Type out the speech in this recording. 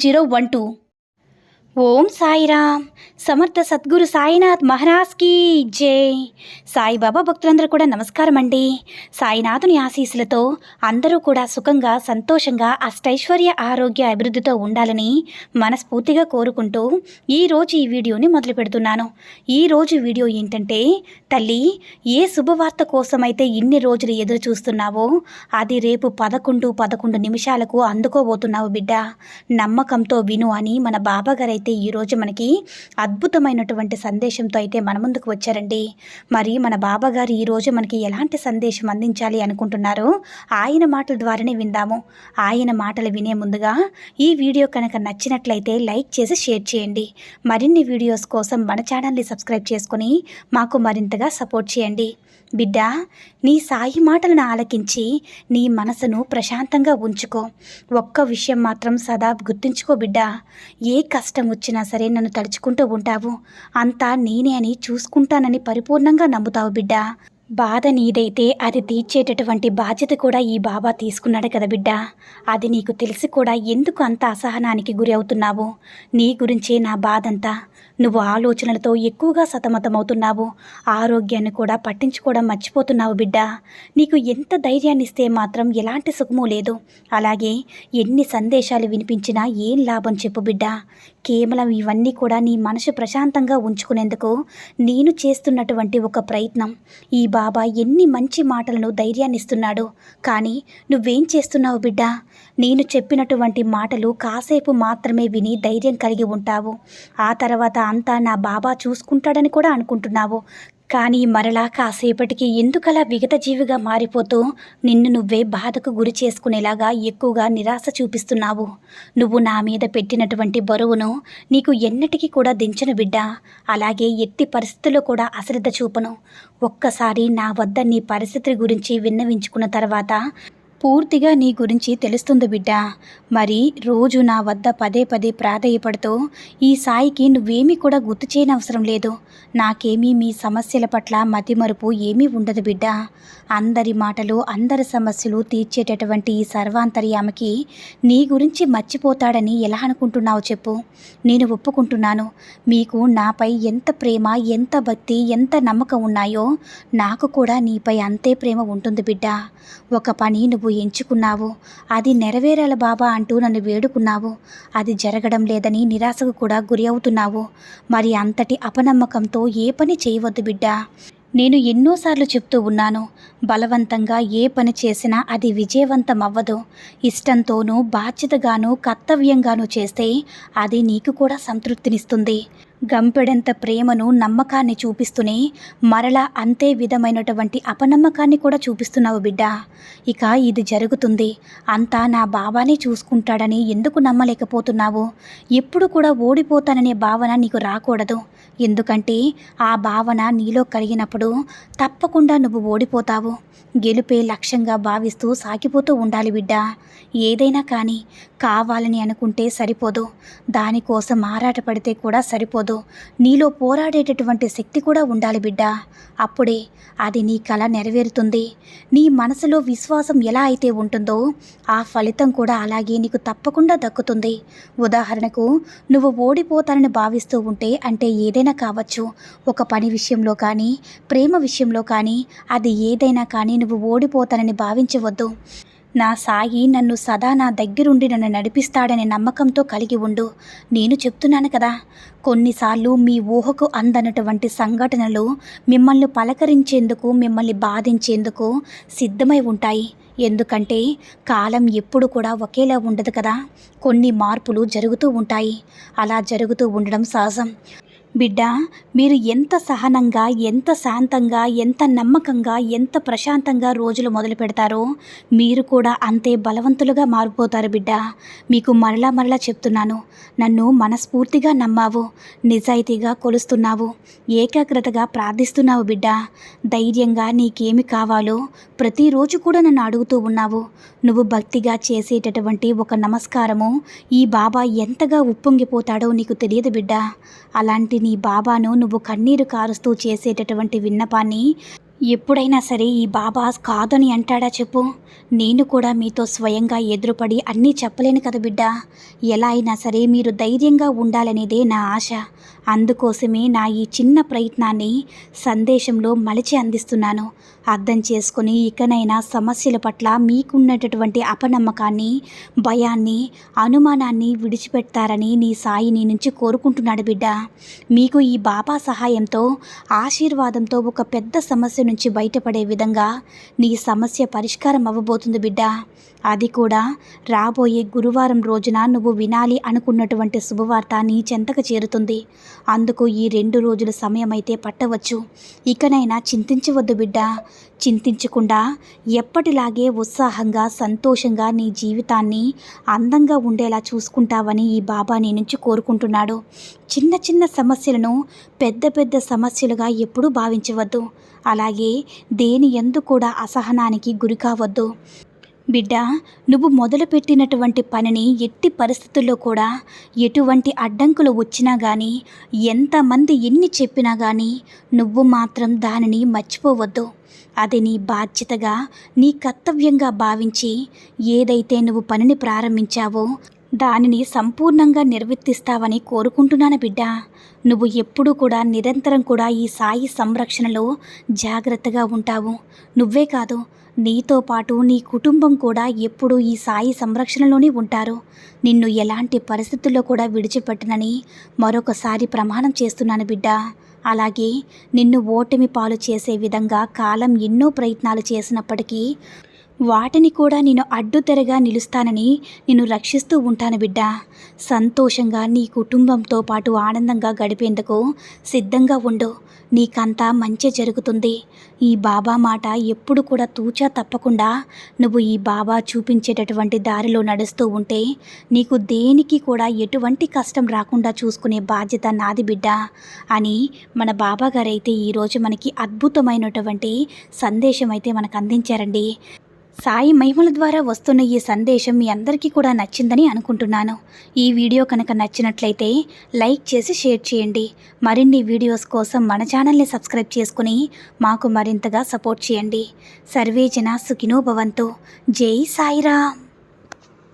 zero one two Om Sairam. Samarth Sadguru Sainath మహారాజ్కి జై. సాయిబాబా భక్తులందరూ కూడా నమస్కారం అండి. సాయినాథుని ఆశీస్సులతో అందరూ కూడా సుఖంగా సంతోషంగా అష్టైశ్వర్య ఆరోగ్య అభివృద్ధితో ఉండాలని మనస్ఫూర్తిగా కోరుకుంటూ ఈరోజు ఈ వీడియోని మొదలు పెడుతున్నాను. ఈరోజు వీడియో ఏంటంటే తల్లి ఏ శుభవార్త కోసమైతే ఇన్ని రోజులు ఎదురు చూస్తున్నావో అది రేపు పదకొండు పదకొండు నిమిషాలకు అందుకోబోతున్నావు బిడ్డ. నమ్మకంతో విను అని మన బాబాగారు అయితే ఈరోజు మనకి అద్భుతమైనటువంటి సందేశంతో అయితే మన ముందుకు వచ్చారండి. మరి మన బాబాగారు ఈరోజు మనకి ఎలాంటి సందేశం అందించాలి అనుకుంటున్నారో ఆయన మాటల ద్వారానే విందాము. ఆయన మాటలు వినే ముందుగా ఈ వీడియో కనుక నచ్చినట్లయితే లైక్ చేసి షేర్ చేయండి. మరిన్ని వీడియోస్ కోసం మన ఛానల్ని సబ్స్క్రైబ్ చేసుకొని మాకు మరింతగా సపోర్ట్ చేయండి. బిడ్డ నీ సాయి మాటలను ఆలకించి నీ మనసును ప్రశాంతంగా ఉంచుకో. ఒక్క విషయం మాత్రం సదా గుర్తుంచుకో బిడ్డ. ఏ కష్టం వచ్చినా సరే నన్ను తలుచుకుంటూ ఉంటావు. అంతా నేనే అని చూసుకుంటానని పరిపూర్ణంగా నమ్ముతావు బిడ్డ. బాధ నీదైతే అది తీర్చేటటువంటి బాధ్యత కూడా ఈ బాబా తీసుకున్నాడు కదా బిడ్డ. అది నీకు తెలిసి కూడా ఎందుకు అంత అసహనానికి గురి అవుతున్నావు? నీ గురించే నా బాధంతా. నువ్వు ఆలోచనలతో ఎక్కువగా సతమతమవుతున్నావు. ఆరోగ్యాన్ని కూడా పట్టించుకోవడం మర్చిపోతున్నావు బిడ్డ. నీకు ఎంత ధైర్యాన్ని ఇస్తే మాత్రం ఎలాంటి సుఖమూ లేదు. అలాగే ఎన్ని సందేశాలు వినిపించినా ఏం లాభం చెప్పు బిడ్డ. కేవలం ఇవన్నీ కూడా నీ మనసు ప్రశాంతంగా ఉంచుకునేందుకు నేను చేస్తున్నటువంటి ఒక ప్రయత్నం. ఈ బాబా ఎన్ని మంచి మాటలను ధైర్యాన్ని ఇస్తున్నాడు కానీ నువ్వేం చేస్తున్నావు బిడ్డ? నేను చెప్పినటువంటి మాటలు కాసేపు మాత్రమే విని ధైర్యం కలిగి ఉంటావు. ఆ తర్వాత అంతా నా బాబా చూసుకుంటాడని కూడా అనుకుంటున్నావు. కానీ మరలా కాసేపటికి ఎందుకలా విగతజీవిగా మారిపోతూ నిన్ను నువ్వే బాధకు గురి చేసుకునేలాగా ఎక్కువగా నిరాశ చూపిస్తున్నావు? నువ్వు నా మీద పెట్టినటువంటి బరువును నీకు ఎన్నటికీ కూడా దించను బిడ్డ. అలాగే ఎత్తి పరిస్థితుల్లో కూడా అశ్రద్ధ చూపను. ఒక్కసారి నా వద్ద నీ పరిస్థితి గురించి విన్నవించుకున్న తర్వాత పూర్తిగా నీ గురించి తెలుస్తుంది బిడ్డ. మరి రోజు నా వద్ద పదే పదే ప్రాధేయపడుతూ ఈ సాయికి నువ్వేమీ కూడా గుర్తు చేయనవసరం లేదు. నాకేమీ మీ సమస్యల పట్ల మతిమరుపు ఏమీ ఉండదు బిడ్డ. అందరి మాటలు అందరి సమస్యలు తీర్చేటటువంటి ఈ సర్వాంతర్యామకి నీ గురించి మర్చిపోతాడని ఎలా అనుకుంటున్నావు చెప్పు. నేను ఒప్పుకుంటున్నాను. మీకు నాపై ఎంత ప్రేమ ఎంత భక్తి ఎంత నమ్మకం ఉన్నాయో నాకు కూడా నీపై అంతే ప్రేమ ఉంటుంది బిడ్డ. ఒక పని నువ్వు ఎంచుకున్నావు అది నెరవేరాల బాబా అంటూ నన్ను వేడుకున్నావు. అది జరగడం లేదని నిరాశకు కూడా గురి అవుతున్నావు. మరి అంతటి అపనమ్మకంతో ఏ పని చేయవద్దు బిడ్డా. నేను ఎన్నోసార్లు చెప్తూ ఉన్నాను బలవంతంగా ఏ పని చేసినా అది విజయవంతం అవ్వదు ఇష్టంతోనూ బాధ్యతగాను కర్తవ్యంగాను చేస్తే అది నీకు కూడా సంతృప్తినిస్తుంది. గంపెడంత ప్రేమను నమ్మకాన్ని చూపిస్తూనే మరలా అంతే విధమైనటువంటి అపనమ్మకాన్ని కూడా చూపిస్తున్నావు బిడ్డ. ఇక ఇది జరుగుతుంది. అంతా నా బాబానే చూసుకుంటాడని ఎందుకు నమ్మలేకపోతున్నావు? ఎప్పుడు కూడా ఓడిపోతాననే భావన నీకు రాకూడదు. ఎందుకంటే ఆ భావన నీలో కలిగినప్పుడు తప్పకుండా నువ్వు ఓడిపోతావు. గెలుపే లక్ష్యంగా భావిస్తూ సాగిపోతూ ఉండాలి బిడ్డ. ఏదైనా కానీ కావాలని అనుకుంటే సరిపోదు. దానికోసం ఆరాటపడితే కూడా సరిపోదు. నీలో పోరాడేటటువంటి శక్తి కూడా ఉండాలి బిడ్డ. అప్పుడే అది నీ కళ నెరవేరుతుంది. నీ మనసులో విశ్వాసం ఎలా అయితే ఉంటుందో ఆ ఫలితం కూడా అలాగే నీకు తప్పకుండా దక్కుతుంది. ఉదాహరణకు నువ్వు ఓడిపోతానని భావిస్తూ ఉంటే అంటే ఏదైనా కావచ్చు ఒక పని విషయంలో కానీ ప్రేమ విషయంలో కానీ అది ఏదైనా కానీ నువ్వు ఓడిపోతానని భావించవద్దు. నా సాయి నన్ను సదా నా దగ్గరుండి నన్ను నడిపిస్తాడనే నమ్మకంతో కలిగి ఉండు. నేను చెప్తున్నాను కదా కొన్నిసార్లు మీ ఊహకు అందనటువంటి సంఘటనలు మిమ్మల్ని పలకరించేందుకు మిమ్మల్ని బాధించేందుకు సిద్ధమై ఉంటాయి. ఎందుకంటే కాలం ఎప్పుడు కూడా ఒకేలా ఉండదు కదా. కొన్ని మార్పులు జరుగుతూ ఉంటాయి. అలా జరుగుతూ ఉండడం సహజం. బిడ్డ మీరు ఎంత సహనంగా ఎంత శాంతంగా ఎంత నమ్మకంగా ఎంత ప్రశాంతంగా రోజులు మొదలు పెడతారో మీరు కూడా అంతే బలవంతులుగా మారిపోతారు బిడ్డ. మీకు మరలా మరలా చెప్తున్నాను నన్ను మనస్ఫూర్తిగా నమ్మావు నిజాయితీగా కొలుస్తున్నావు ఏకాగ్రతగా ప్రార్థిస్తున్నావు బిడ్డ. ధైర్యంగా నీకేమి కావాలో ప్రతిరోజు కూడా నన్ను అడుగుతూ ఉన్నావు. నువ్వు భక్తిగా చేసేటటువంటి ఒక నమస్కారము ఈ బాబా ఎంతగా ఉప్పొంగిపోతాడో నీకు తెలియదు బిడ్డ. అలాంటి నీ బాబాను నువ్వు కన్నీరు కారుస్తూ చేసేటటువంటి విన్నపాన్ని ఎప్పుడైనా సరే ఈ బాబా కాదని అంటాడా చెప్పు? నేను కూడా మీతో స్వయంగా ఎదురుపడి అన్నీ చెప్పలేను కదా బిడ్డ. ఎలా అయినా సరే మీరు ధైర్యంగా ఉండాలనేదే నా ఆశ. అందుకోసమే నా ఈ చిన్న ప్రయత్నాన్ని సందేశంలో మలిచి అందిస్తున్నాను. అర్థం చేసుకుని ఇకనైనా సమస్యల పట్ల మీకున్నటువంటి అపనమ్మకాన్ని భయాన్ని అనుమానాన్ని విడిచిపెడతారని నీ సాయి నీ నుంచి కోరుకుంటున్నాడు బిడ్డ. మీకు ఈ బాబా సహాయంతో ఆశీర్వాదంతో ఒక పెద్ద సమస్య నుంచి బయటపడే విధంగా నీ సమస్య పరిష్కారం అవ్వబోతుంది బిడ్డ. అది కూడా రాబోయే గురువారం రోజున నువ్వు వినాలి అనుకున్నటువంటి శుభవార్త నీ చెంతకు చేరుతుంది. అందుకు ఈ రెండు రోజుల సమయం అయితే పట్టవచ్చు. ఇకనైనా చింతించవద్దు బిడ్డ. చింతించకుండా ఎప్పటిలాగే ఉత్సాహంగా సంతోషంగా నీ జీవితాన్ని అందంగా ఉండేలా చూసుకుంటావని ఈ బాబా నీ నుంచి కోరుకుంటున్నాడు. చిన్న చిన్న సమస్యలను పెద్ద పెద్ద సమస్యలుగా ఎప్పుడూ భావించవద్దు. అలాగే దేని ఎందు కూడా అసహనానికి గురి కావద్దు. బిడ్డ నువ్వు మొదలుపెట్టినటువంటి పనిని ఎట్టి పరిస్థితుల్లో కూడా ఎటువంటి అడ్డంకులు వచ్చినా కానీ ఎంతమంది ఎన్ని చెప్పినా కానీ నువ్వు మాత్రం దానిని మర్చిపోవద్దు. అది నీ బాధ్యతగా నీ కర్తవ్యంగా భావించి ఏదైతే నువ్వు పనిని ప్రారంభించావో దానిని సంపూర్ణంగా నిర్వర్తిస్తావని కోరుకుంటున్నాను బిడ్డ. నువ్వు ఎప్పుడూ కూడా నిరంతరం కూడా ఈ సాయి సంరక్షణలో జాగ్రత్తగా ఉంటావు. నువ్వే కాదు నీతో పాటు నీ కుటుంబం కూడా ఎప్పుడూ ఈ సాయి సంరక్షణలోనే ఉంటారు. నిన్ను ఎలాంటి పరిస్థితుల్లో కూడా విడిచిపెట్టనని మరొకసారి ప్రమాణం చేస్తున్నాను బిడ్డ. అలాగే నిన్ను ఓటమి పాలు చేసే విధంగా కాలం ఎన్నో ప్రయత్నాలు చేసినప్పటికీ వాటిని కూడా నేను అడ్డుతెరగా నిలుస్తానని నిన్ను రక్షిస్తూ ఉంటాను బిడ్డ. సంతోషంగా నీ కుటుంబంతో పాటు ఆనందంగా గడిపేందుకు సిద్ధంగా ఉండు. నీకంతా మంచి జరుగుతుంది. ఈ బాబా మాట ఎప్పుడు కూడా తూచా తప్పకుండా నువ్వు ఈ బాబా చూపించేటటువంటి దారిలో నడుస్తూ ఉంటే నీకు దేనికి కూడా ఎటువంటి కష్టం రాకుండా చూసుకునే బాధ్యత నాది బిడ్డ అని మన బాబా గారైతే ఈరోజు మనకి అద్భుతమైనటువంటి సందేశం అయితే మనకు అందించారండి. సాయి మహిమల ద్వారా వస్తున్న ఈ సందేశం మీ అందరికీ కూడా నచ్చిందని అనుకుంటున్నాను. ఈ వీడియో కనుక నచ్చినట్లయితే లైక్ చేసి షేర్ చేయండి. మరిన్ని వీడియోస్ కోసం మన ఛానల్ని సబ్స్క్రైబ్ చేసుకుని మాకు మరింతగా సపోర్ట్ చేయండి. సర్వేజన సుఖినో భవంతు. జై సాయిరామ్.